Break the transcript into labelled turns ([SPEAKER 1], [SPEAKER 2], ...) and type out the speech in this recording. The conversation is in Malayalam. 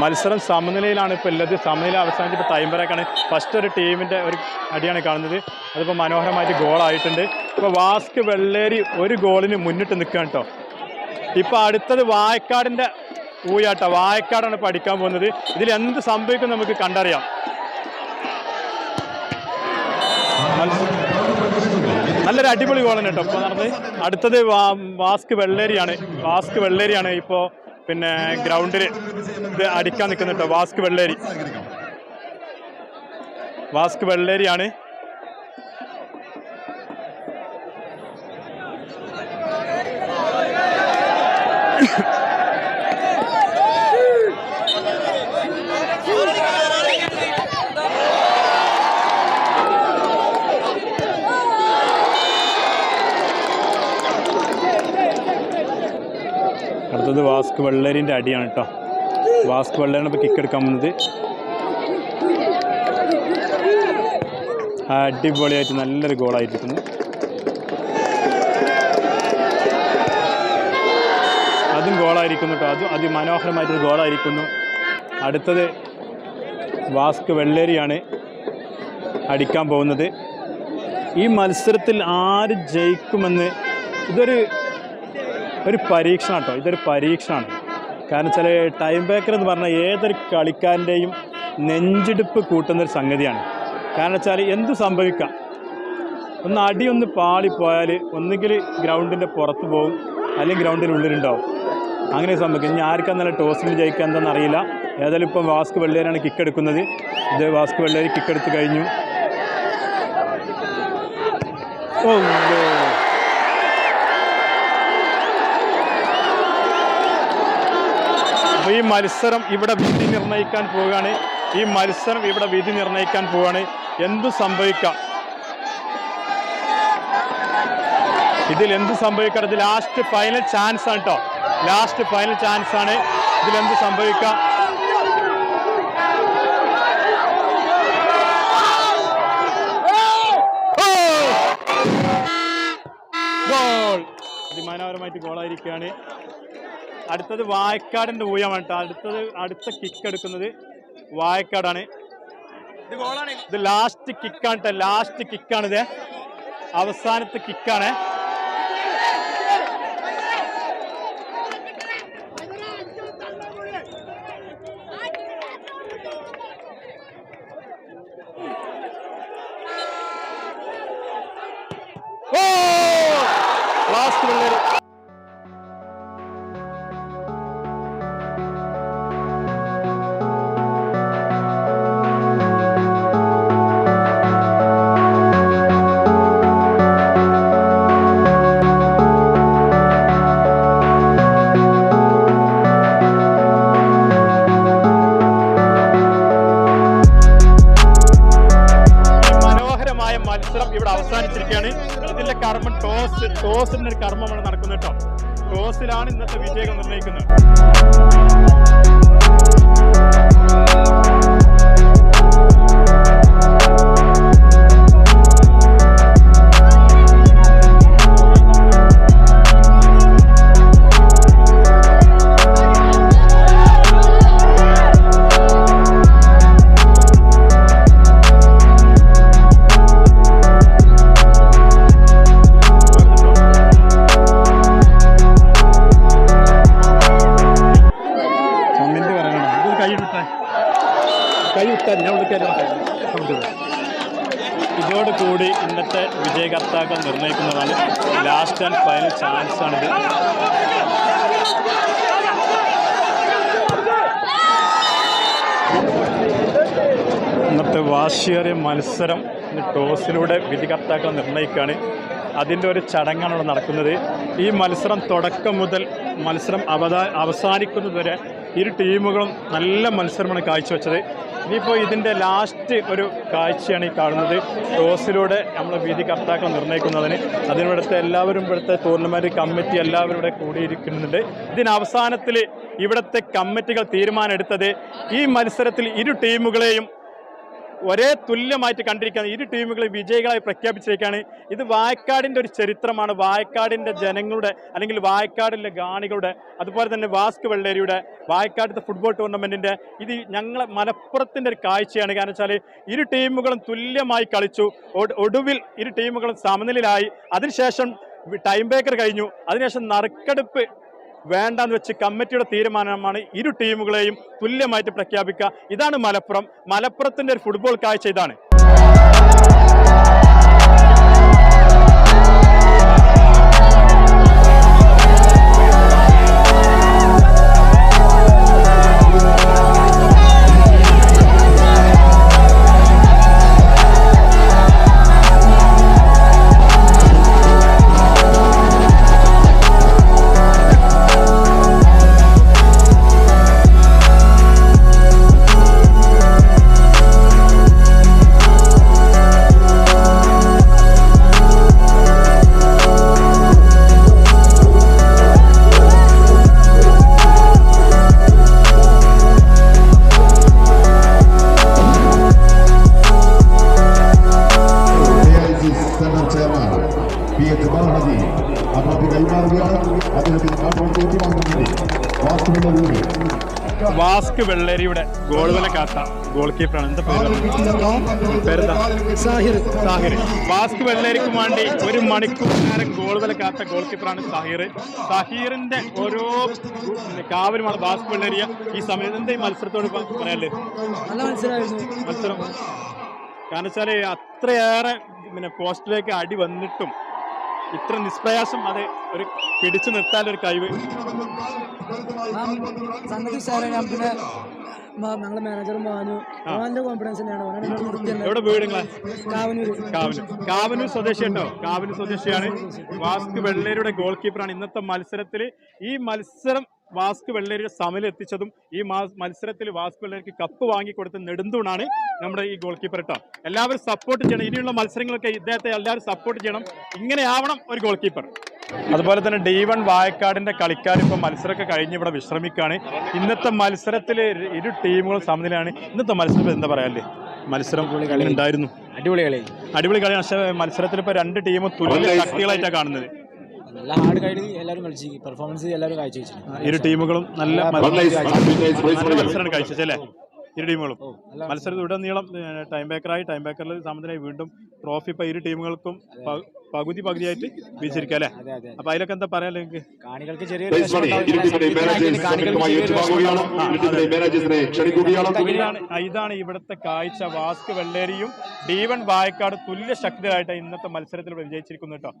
[SPEAKER 1] മത്സരം സമനിലയിലാണ് ഇപ്പോൾ ഉള്ളത്. സമനില അവസാനിച്ചപ്പോൾ ടൈം ബ്രേക്കാണ് ഫസ്റ്റ് ഒരു ടീമിന്റെ ഒരു അടിയാണ് കാണുന്നത്. അതിപ്പോൾ മനോഹരമായിട്ട് ഗോളായിട്ടുണ്ട് ഇപ്പോൾ വാസ്ക് വെള്ളേരി ഒരു ഗോളിന് മുന്നിട്ട് നിൽക്കുകയാണ് കേട്ടോ. ഇപ്പോൾ അടുത്തത് വായക്കാടിന്റെ ഊയാട്ടോ. വായക്കാടാണ് ഇപ്പോൾ അടിക്കാൻ പോകുന്നത്. ഇതിൽ എന്ത് സംഭവിക്കും നമുക്ക് കണ്ടറിയാം. നല്ലൊരു അടിപൊളി ഗോളാണ് കേട്ടോ. ഇപ്പോൾ നടന്നത്. അടുത്തത് വാസ്ക് വെള്ളേരിയാണ്. വാസ്ക് വെള്ളേരിയാണ് ഇപ്പോൾ പിന്നെ ഗ്രൗണ്ടിൽ ഇത് അടിക്കാൻ നിൽക്കുന്നുണ്ട് വാസ്ക് വെള്ളേരി. വാസ്ക് വെള്ളേരിയാണ്. അടുത്തത് വാസ്ക് വെള്ളേരിന്റെ അടിയാണ് കേട്ടോ. വാസ്ക് വെള്ളേരിനെ ഇപ്പോൾ കിക്കെടുക്കാൻ പോകുന്നത് അടിപൊളിയായിട്ട് നല്ലൊരു ഗോളായിരിക്കുന്നു അതും ഗോളായിരിക്കുന്നു കേട്ടോ. അതും അതിമനോഹരമായിട്ടൊരു ഗോളായിരിക്കുന്നു അടുത്തത് വാസ്ക് വെള്ളേരിയാണ് അടിക്കാൻ പോകുന്നത്. ഈ മത്സരത്തിൽ ആര് ജയിക്കുമെന്ന് ഇതൊരു ഒരു പരീക്ഷണം കേട്ടോ ഇതൊരു പരീക്ഷണമാണ് കാരണം ചില ടൈം ബേക്കർ എന്ന് പറഞ്ഞാൽ ഏതൊരു കളിക്കാരന്റെയും നെഞ്ചിടിപ്പ് കൂട്ടുന്നൊരു സംഗതിയാണ്. കാരണം വെച്ചാൽ എന്ത് സംഭവിക്കാം? ഒന്ന് അടി ഒന്ന് പാളിപ്പോയാൽ ഒന്നുകിൽ ഗ്രൗണ്ടിന്റെ പുറത്ത് പോകും അല്ലെങ്കിൽ ഗ്രൗണ്ടിന്റെ ഉള്ളിലുണ്ടാവും. അങ്ങനെ സംഭവിക്കും. ഇനി ആർക്കാ നല്ല ടോസിൽ ജയിക്കുക എന്താണെന്ന് അറിയില്ല. ഏതായാലും ഇപ്പം വാസ്ക് വെള്ളേരാണ് കിക്ക് എടുക്കുന്നത്. ഇത് വാസ്ക് വെള്ളേരി കിക്ക് എടുത്ത് കഴിഞ്ഞു. ഓ അപ്പോൾ ഈ മത്സരം ഇവിടെ വിധി നിർണയിക്കാൻ പോവുകയാണ്. ഈ മത്സരം ഇവിടെ വിധി നിർണയിക്കാൻ പോവുകയാണ്. എന്തു സംഭവിക്കാം? ഇതിൽ എന്ത് സംഭവിക്കാം? ഇത് ലാസ്റ്റ് ഫൈനൽ ചാൻസ് ആണ് കേട്ടോ ലാസ്റ്റ് ഫൈനൽ ചാൻസ് ആണ്. ഇതിൽ എന്ത് സംഭവിക്കാം? ഗോൾ അതിമനോഹരമായിട്ട് ഗോളായിരിക്കുകയാണ് അടുത്തത് വായക്കാടിന്റെ ഊയമാണ് കേട്ടോ. അടുത്തത് അടുത്ത കിക്ക് എടുക്കുന്നത് വായക്കാടാണ്. ഇത് ലാസ്റ്റ് കിക്കാണ് കേട്ടോ. ലാസ്റ്റ് കിക്കാണിത് അവസാനത്തെ കിക്കാണ് ഓ! ലാസ്റ്റ് മത്സരം ഇവിടെ അവസാനിച്ചിരിക്കുകയാണ്. ഇതിന്റെ കർമ്മം ടോസ് ടോസിന്റെ ഒരു കർമ്മമാണ് നടക്കുന്നത് കേട്ടോ. ടോസിലാണ് ഇന്നത്തെ വിജയം നിർണയിക്കുന്നത് കൈ വിട്ടാ ഞാൻ ഇതോടുകൂടി ഇന്നത്തെ വിജയകർത്താക്കൾ നിർണയിക്കുന്നതാണ് ലാസ്റ്റ് ആൻഡ് ഫൈനൽ ചാൻസ് ആണിത്. ഇന്നത്തെ വാശിയേറിയ മത്സരം ടോസിലൂടെ വിധികർത്താക്കൾ നിർണയിക്കുകയാണ് അതിന്റെ ഒരു ചടങ്ങാണ് ഇവിടെ നടക്കുന്നത്. ഈ മത്സരം തുടക്കം മുതൽ മത്സരം അവസാനിക്കുന്നത് വരെ ഇരു ടീമുകളും നല്ല മത്സരമാണ് കാഴ്ചവെച്ചത്. ഇനിയിപ്പോൾ ഇതിന്റെ ലാസ്റ്റ് ഒരു കാഴ്ചയാണ് ഈ കാണുന്നത്. ടോസിലൂടെ നമ്മൾ വിധികർത്താക്കൾ നിർണയിക്കുന്നതിന്. അതിനിവിടുത്തെ എല്ലാവരും ഇവിടുത്തെ ടൂർണമെന്റ് കമ്മിറ്റി എല്ലാവരും ഇവിടെ കൂടിയിരിക്കുന്നുണ്ട്. ഇതിനവസാനത്തിൽ ഇവിടുത്തെ കമ്മിറ്റികൾ തീരുമാനമെടുത്തത് ഈ മത്സരത്തിൽ ഇരു ടീമുകളെയും ഒരേ തുല്യമായിട്ട് കണ്ടിരിക്കുകയാണ് ഇരു ടീമുകളെ വിജയികളായി പ്രഖ്യാപിച്ചിരിക്കുകയാണ്. ഇത് വായക്കാടിന്റെ ഒരു ചരിത്രമാണ്. വായക്കാടിന്റെ ജനങ്ങളുടെ അല്ലെങ്കിൽ വായക്കാടിലെ ഗാണികളുടെ അതുപോലെ തന്നെ വാസ്ക് വെള്ളേരിയുടെ വായക്കാടത്തെ ഫുട്ബോൾ ടൂർണമെന്റിന്റെ ഇത് ഞങ്ങളെ മലപ്പുറത്തിന്റെ ഒരു കാഴ്ചയാണ്. കാരണം വെച്ചാൽ ഇരു ടീമുകളും തുല്യമായി കളിച്ചു. ഒട്- ഒടുവിൽ ഇരു ടീമുകളും സമനിലയിലായി. അതിനുശേഷം ടൈം ബ്രേക്കർ കഴിഞ്ഞു. അതിനുശേഷം നറുക്കെടുപ്പ് വേണ്ടാന്ന് വെച്ച് കമ്മിറ്റിയുടെ തീരുമാനമാണ് ഇരു ടീമുകളെയും തുല്യമായിട്ട് പ്രഖ്യാപിക്കുക. ഇതാണ് മലപ്പുറം. മലപ്പുറത്തിന്റെ ഒരു ഫുട്ബോൾ കാഴ്ച ഇതാണ്. വാസ്ക് വെള്ളേരിയുടെ ഗോൾ വില കാത്ത ഗോൾ കീപ്പറാണ് എന്താ പേര്? പേരെന്താ?
[SPEAKER 2] സാഹിർ.
[SPEAKER 1] വാസ്ക് വെള്ളേരിക്ക് വേണ്ടി ഒരു മണിക്കൂർ നേരം ഗോൾ വില കാത്ത ഗോൾ കീപ്പറാണ് സാഹിർ. സാഹിറിന്റെ ഓരോ കാവലുമാണ് വാസ്ക് വെള്ളേരിയ. ഈ സമയത്ത് എന്താ ഈ മത്സരത്തോട് പറയാല്ലേ മത്സരം. കാരണം വെച്ചാൽ അത്രയേറെ പിന്നെ പോസ്റ്റിലേക്ക് അടി വന്നിട്ടും ഇത്ര നിഷ്പ്രയാസം അത് ഒരു പിടിച്ചു നിർത്താൻ ഒരു
[SPEAKER 2] കഴിവ്. സംഗതി ഉഷാറാണ് ഞാൻ പിന്നെ ഞങ്ങളുടെ മാനേജറും മാനു അവന്റെ കോൺഫിഡൻസ് തന്നെയാണ്.
[SPEAKER 1] എവിടെ വീടുങ്ങളാ
[SPEAKER 2] കാവനൂർ
[SPEAKER 1] കാവനൂർ കാവനൂർ സ്വദേശി ഉണ്ടോ? കാവനൂർ സ്വദേശിയാണ്. വാസ്ക് വെള്ളേരുടെ ഗോൾ കീപ്പറാണ് ഇന്നത്തെ മത്സരത്തിൽ ഈ മത്സരം വാസ്ക് വെള്ളേരി സമലെത്തിച്ചതും എത്തിച്ചതും ഈ മത്സരത്തിൽ വാസ്കു വെള്ളേരിക്ക് കപ്പ് വാങ്ങിക്കൊടുത്ത നെടുന്തൂണാണ് നമ്മുടെ ഈ ഗോൾ കീപ്പർ കേട്ടോ എല്ലാവരും സപ്പോർട്ട് ചെയ്യണം. ഇനിയുള്ള മത്സരങ്ങളൊക്കെ ഇദ്ദേഹത്തെ എല്ലാവരും സപ്പോർട്ട് ചെയ്യണം. ഇങ്ങനെ ആവണം ഒരു ഗോൾ കീപ്പർ അതുപോലെ തന്നെ ഡി വൺ വായക്കാടിന്റെ കളിക്കാർ ഇപ്പോൾ മത്സരമൊക്കെ കഴിഞ്ഞ് ഇവിടെ വിശ്രമിക്കുകയാണ്. ഇന്നത്തെ മത്സരത്തിൽ ഇരു ടീമുകളും സമനിലാണ് ഇന്നത്തെ മത്സരത്തിൽ എന്താ പറയാല്ലേ? മത്സരം കളി. ഉണ്ടായിരുന്നു.
[SPEAKER 3] അടിപൊളി കളി.
[SPEAKER 1] അടിപൊളി കളിയാണ് പക്ഷേ മത്സരത്തിൽ ഇപ്പോൾ രണ്ട് ടീമും തുല്യ ശക്തികളായിട്ടാണ് കാണുന്നത്.
[SPEAKER 3] നല്ല ഹാർഡ് കളി എല്ലാവരും കളിച്ചു പെർഫോമൻസ് എല്ലാവരും കാഴ്ച വെച്ചു
[SPEAKER 1] ഇരു ടീമുകളും നല്ല മത്സരം ഇരു ടീമുകളും. മത്സരത്തിൽ ഉടനീളം ടൈം ബേക്കറായി ടൈം ബേക്കറിൽ സമനിലായി വീണ്ടും ട്രോഫി ഇപ്പൊ ഇരു ടീമുകൾക്കും പകുതി പകുതിയായിട്ട് വിജയിച്ചിരിക്കുക അല്ലേ? അപ്പൊ അതിലൊക്കെ എന്താ പറയാ നിങ്ങൾക്ക്?
[SPEAKER 3] കാണികൾക്ക്
[SPEAKER 1] ചെറിയ ഇതാണ് ഇവിടുത്തെ കാഴ്ച. വാസ്ക് വെള്ളേരിയും ഡി വൺ വായക്കാട് തുല്യ ശക്തിയായിട്ട് ഇന്നത്തെ മത്സരത്തിൽ വിജയിച്ചിരിക്കുന്നു കേട്ടോ.